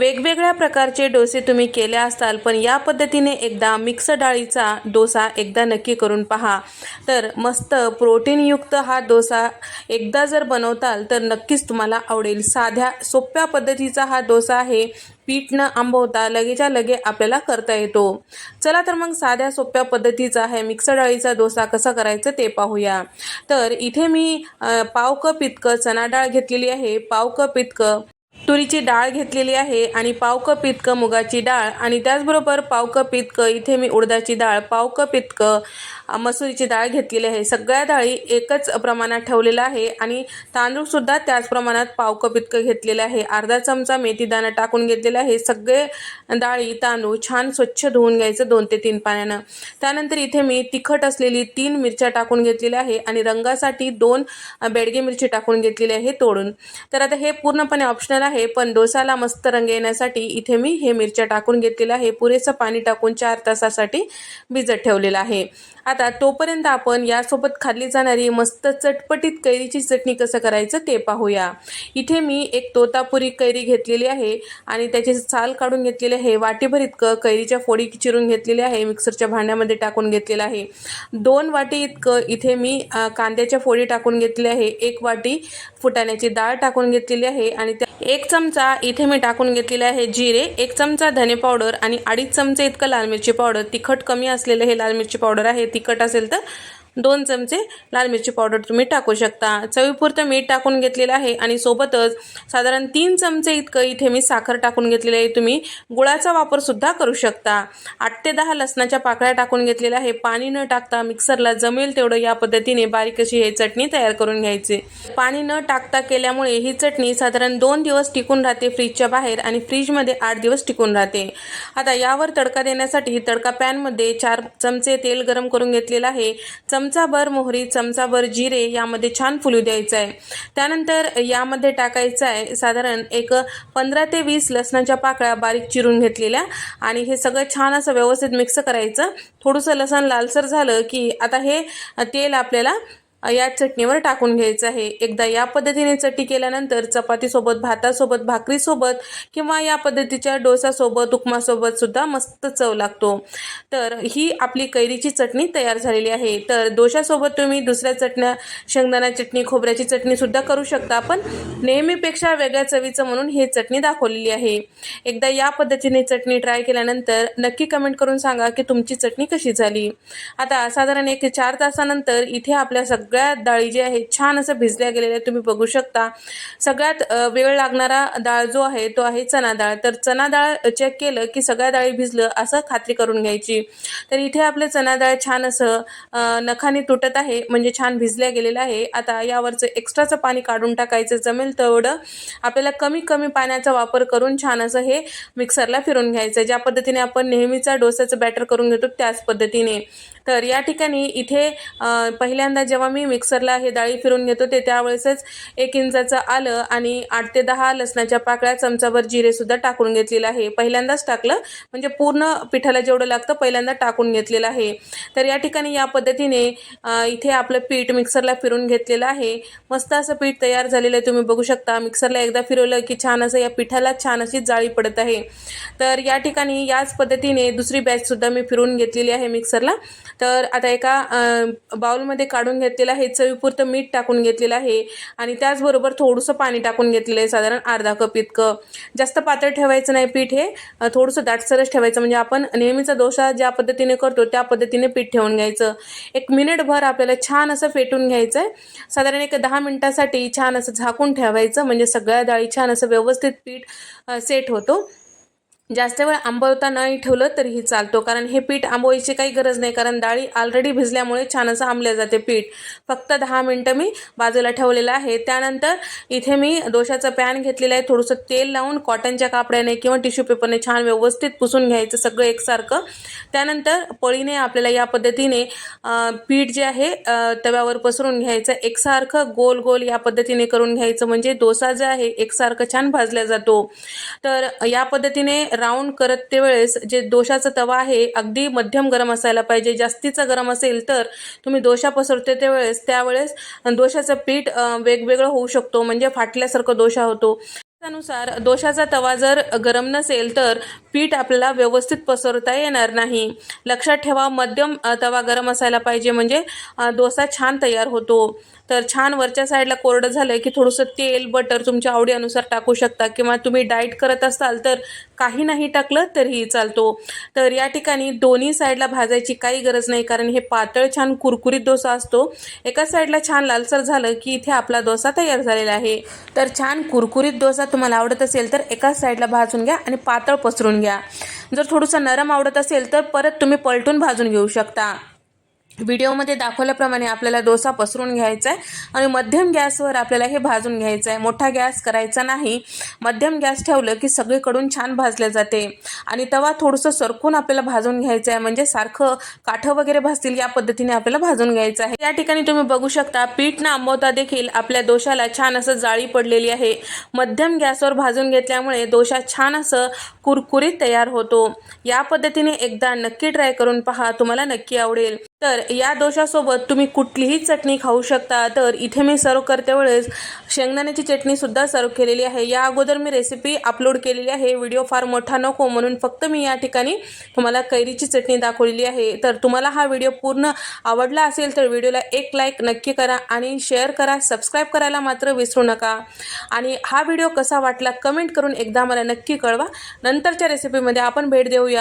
वेगवेगळ्या प्रकारचे डोसे तुम्ही केले असताल पण या पद्धतीने एकदा मिक्स डाळीचा डोसा एकदा नक्की करून पहा. तर मस्त प्रोटीनयुक्त हा डोसा एकदा जर बनवताल तर नक्कीच तुम्हाला आवडेल. साध्या सोप्या पद्धतीचा हा डोसा आहे. पीठ न आंबवता लगेच्या लगे आपल्याला करता येतो. चला तर मग साध्या सोप्या पद्धतीचा आहे मिक्सर डाळीचा डोसा कसा करायचा ते पाहूया. तर इथे मी पाव कप इतकं चणा डाळ घेतलेली आहे. पाव कप इतकं तुरीची डाळ घेतलेली आहे आणि पाव कप इतकं मुगाची डाळ आणि त्याचबरोबर पाव कप इतकं इथे मी उडदाची डाळ पाव कप इतकं मसुरीची डाळ घेतलेली आहे. सगळ्या डाळी एकच प्रमाणात ठेवलेलं आहे आणि तांदूळसुद्धा त्याच प्रमाणात पाव कप इतकं घेतलेलं आहे. अर्धा चमचा मेथी दाणा टाकून घेतलेला आहे. सगळे डाळी तांदूळ छान स्वच्छ धुवून घ्यायचं दोन ते तीन पाण्यानं. त्यानंतर इथे मी तिखट असलेली तीन मिरच्या टाकून घेतलेल्या आहे आणि रंगासाठी दोन बेडगे मिरची टाकून घेतलेली आहे तोडून. तर आता हे पूर्णपणे ऑप्शनल आहे पण डोसाला मस्त रंग येण्यासाठी इथे मी हे मिरच्या टाकून घेतलेलं आहे. पुरेसं पाणी टाकून चार तासासाठी भिजत ठेवलेलं आहे. आता तोपर्यंत आपण यासोबत खाल्ली जाणारी मस्त चटपटीत कैरीची चटणी कसं करायचं ते पाहूया. इथे मी एक तोतापुरी कैरी घेतलेली आहे आणि त्याची साल काढून घेतलेली आहे. वाटीभर इतकं कैरीच्या फोडी चिरून घेतलेली आहे. मिक्सरच्या भांड्यामध्ये टाकून घेतलेलं आहे. दोन वाटी इतकं इथे मी कांद्याच्या फोडी टाकून घेतली आहे. एक वाटी फुटाण्याची डाळ टाकून घेतलेली आहे आणि त्या एक चमचा इथे मी टाकून घेतलेला आहे जिरे एक चमचा धने पावडर आणि अडीच चमचे इतकं लाल मिरची पावडर तिखट कमी असलेलं हे लाल मिरची पावडर आहे तिखट असेल तर दोन चमचे लाल मिरची पावडर तुम्ही टाकू शकता. चवीपुरतं मीठ टाकून घेतलेलं आहे आणि सोबतच साधारण तीन चमचे इतकं इथे मी साखर टाकून घेतलेलं आहे. तुम्ही गुळाचा वापरसुद्धा करू शकता. आठ ते दहा लसणाच्या पाकळ्या टाकून घेतलेल्या आहे. पाणी न टाकता मिक्सरला जमेल तेवढं या पद्धतीने बारीक अशी हे चटणी तयार करून घ्यायची. पाणी न टाकता केल्यामुळे ही चटणी साधारण दोन दिवस टिकून राहते फ्रीजच्या बाहेर आणि फ्रीजमध्ये आठ दिवस टिकून राहते. आता यावर तडका देण्यासाठी तडका पॅनमध्ये चार चमचे तेल गरम करून घेतलेलं आहे. चम चमचाभर मोहरी चमचाभर जिरे यामध्ये छान फुलू द्यायचं आहे त्यानंतर यामध्ये टाकायचं आहे साधारण एक पंधरा ते वीस लसणाच्या पाकळ्या बारीक चिरून घेतलेल्या आणि हे सगळं छान असं व्यवस्थित मिक्स करायचं. थोडंसं लसण लालसर झालं की आता हे तेल आपल्याला या चटणीवर टाकून घ्यायचं आहे. एकदा या पद्धतीने चटणी केल्यानंतर चपातीसोबत भातासोबत भाकरीसोबत किंवा या पद्धतीच्या डोसासोबत उपमासोबत सुद्धा मस्त चव लागतो. तर ही आपली कैरीची चटणी तयार झालेली आहे. तर डोशासोबत तुम्ही दुसऱ्या चटण्या शेंगदाणा चटणी खोबऱ्याची चटणीसुद्धा करू शकता. पण नेहमीपेक्षा वेगळ्या चवीचं म्हणून ही चटणी दाखवलेली आहे. एकदा या पद्धतीने चटणी ट्राय केल्यानंतर नक्की कमेंट करून सांगा की तुमची चटणी कशी झाली. आता साधारण एक चार तासानंतर इथे आपल्या सगळ्या डाळी जे आहेत छान असं भिजल्या गेलेल्या आहेत तुम्ही बघू शकता. सगळ्यात वेळ लागणारा डाळ जो आहे तो आहे चना डाळ. तर चना डाळ चेक केलं की सगळ्या डाळी भिजलं असं खात्री करून घ्यायची. तर इथे आपलं चना डाळ छान असं नखाने तुटत आहे म्हणजे छान भिजल्या गेलेलं आहे. आता यावरचं एक्स्ट्राचं पाणी काढून टाकायचं जमेल तेवढं. आपल्याला कमी कमी पाण्याचा वापर करून छान असं हे मिक्सरला फिरून घ्यायचं ज्या पद्धतीने आपण नेहमीचा डोसाचं बॅटर करून घेतो त्याच पद्धतीने. तर या ठिकाणी इथे पहिल्यांदा जेव्हा मी मी मिक्सरला हे डाळी फिरून घेतो ते त्यावेळेसच एक इंचाचं आलं आणि आठ ते दहा लसणाच्या पाकळ्या चमचाभर जिरेसुद्धा टाकून घेतलेलं आहे. पहिल्यांदाच टाकलं म्हणजे पूर्ण पिठाला जेवढं लागतं पहिल्यांदा टाकून घेतलेलं आहे. तर या ठिकाणी या पद्धतीने इथे आपलं पीठ मिक्सरला फिरून घेतलेलं आहे. मस्त असं पीठ तयार झालेलं आहे तुम्ही बघू शकता. मिक्सरला एकदा फिरवलं की छान असं या पिठाला छान अशी जाळी पडत आहे. तर या ठिकाणी याच पद्धतीने दुसरी बॅचसुद्धा मी फिरून घेतलेली आहे मिक्सरला. तर आता एका बाउलमध्ये काढून घेतलेलं आहे. चवीपुरतं मीठ टाकून घेतलेलं आहे. आणि त्याचबरोबर थोडंसं पाणी टाकून घेतलेलं आहे. साधारण अर्धा कप इतकं. जास्त पातळ ठेवायचं नाही पीठ हे. थोडंसं दाटसरच ठेवायचं. म्हणजे आपण नेहमीचा डोसा ज्या पद्धतीने करतो त्या पद्धतीने पीठ ठेवून घ्यायचं. एक मिनिटभर आपल्याला छान असं फेटून घ्यायचं आहे साधारण एक दहा मिनटासाठी छान असं झाकून ठेवायचं. म्हणजे सगळ्या डाळी छान असं व्यवस्थित पीठ सेट होतो. जास्त वेळ आंबवता नाही ठेवलं तरीही चालतो. कारण हे पीठ आंबवायची काही गरज नाही. कारण डाळी ऑलरेडी भिजल्यामुळे छान असं आंबल्या जाते पीठ. फक्त दहा मिनटं मी बाजूला ठेवलेलं आहे. त्यानंतर इथे मी डोशाचं पॅन घेतलेलं आहे. थोडंसं तेल लावून कॉटनच्या कापड्याने किंवा टिश्यू पेपरने छान व्यवस्थित पुसून घ्यायचं सगळं एकसारखं. त्यानंतर पळीने आपल्याला या पद्धतीने पीठ जे आहे तव्यावर पसरून घ्यायचं. एकसारखं गोल गोल या पद्धतीने करून घ्यायचं. म्हणजे डोसा जो आहे एकसारखं छान भाजला जातो. तर या पद्धतीने राऊंड करत ते वेळेस जे डोशाचा तवा आहे अगदी मध्यम गरम असायला पाहिजे. जास्तीचा गरम असेल तर तुम्ही दोशा पसरते त्यावेळेस त्यावेळेस दोशाचं पीठ वेगवेगळं होऊ शकतो. म्हणजे फाटल्यासारखं दोशा होतो. त्यानुसार दोशाचा तवा जर गरम नसेल तर पीठ आपल्याला व्यवस्थित पसरता येणार नाही. लक्षात ठेवा मध्यम तवा गरम असायला पाहिजे म्हणजे डोसा छान तयार होतो. तर छान वरच्या साईडला कोरडं झालं की थोडंसं तेल बटर तुमच्या आवडीनुसार टाकू शकता किंवा तुम्ही डाएट करत असाल तर काही नाही टाकलं तरीही चालतो. तर या ठिकाणी दोन्ही साईडला भाजायची काही गरज नाही कारण हे पातळ छान कुरकुरीत डोसा असतो. एका साईडला छान लालसर झालं की इथे आपला डोसा तयार झालेला आहे. तर छान कुरकुरीत डोसा तुम्हाला आवडत असेल तर एकाच साईडला भाजून घ्या आणि पातळ पसरून घ्या. जर थोडंसं नरम आवडत असेल तर परत तुम्ही पलटून भाजून घेऊ शकता. व्हिडिओमध्ये दाखवल्याप्रमाणे आपल्याला डोसा पसरून घ्यायचा आहे आणि मध्यम गॅसवर आपल्याला हे भाजून घ्यायचं आहे मोठा गॅस करायचा नाही. मध्यम गॅस ठेवलं की सगळीकडून छान भाजले जाते. आणि तवा थोडंसं सरकून आपल्याला भाजून घ्यायचं आहे. म्हणजे सारखं काठं वगैरे भाजतील या पद्धतीने आपल्याला भाजून घ्यायचं आहे. या ठिकाणी तुम्ही बघू शकता पीठ न आंबवता देखील आपल्या दोशाला छान असं जाळी पडलेली आहे. मध्यम गॅसवर भाजून घेतल्यामुळे दोशा छान असं कुरकुरीत तयार होतो. या पद्धतीने एकदा नक्की ट्राय करून पहा तुम्हाला नक्की आवडेल. तर या दोशासोबत तुम्ही कुठलीही चटणी खाऊ शकता. तर इथे मी सर्व करते वेळेस शेंगदाण्याची चटणीसुद्धा सर्व केलेली आहे. या अगोदर मी रेसिपी अपलोड केलेली आहे. व्हिडिओ फार मोठा नको म्हणून फक्त मी या ठिकाणी तुम्हाला कैरीची चटणी दाखवलेली आहे. तर तुम्हाला हा व्हिडिओ पूर्ण आवडला असेल तर व्हिडिओला एक लाईक नक्की करा आणि शेअर करा. सबस्क्राईब करायला मात्र विसरू नका. आणि हा व्हिडिओ कसा वाटला कमेंट करून एकदा मला नक्की कळवा. नंतरच्या रेसिपीमध्ये आपण भेट देऊया.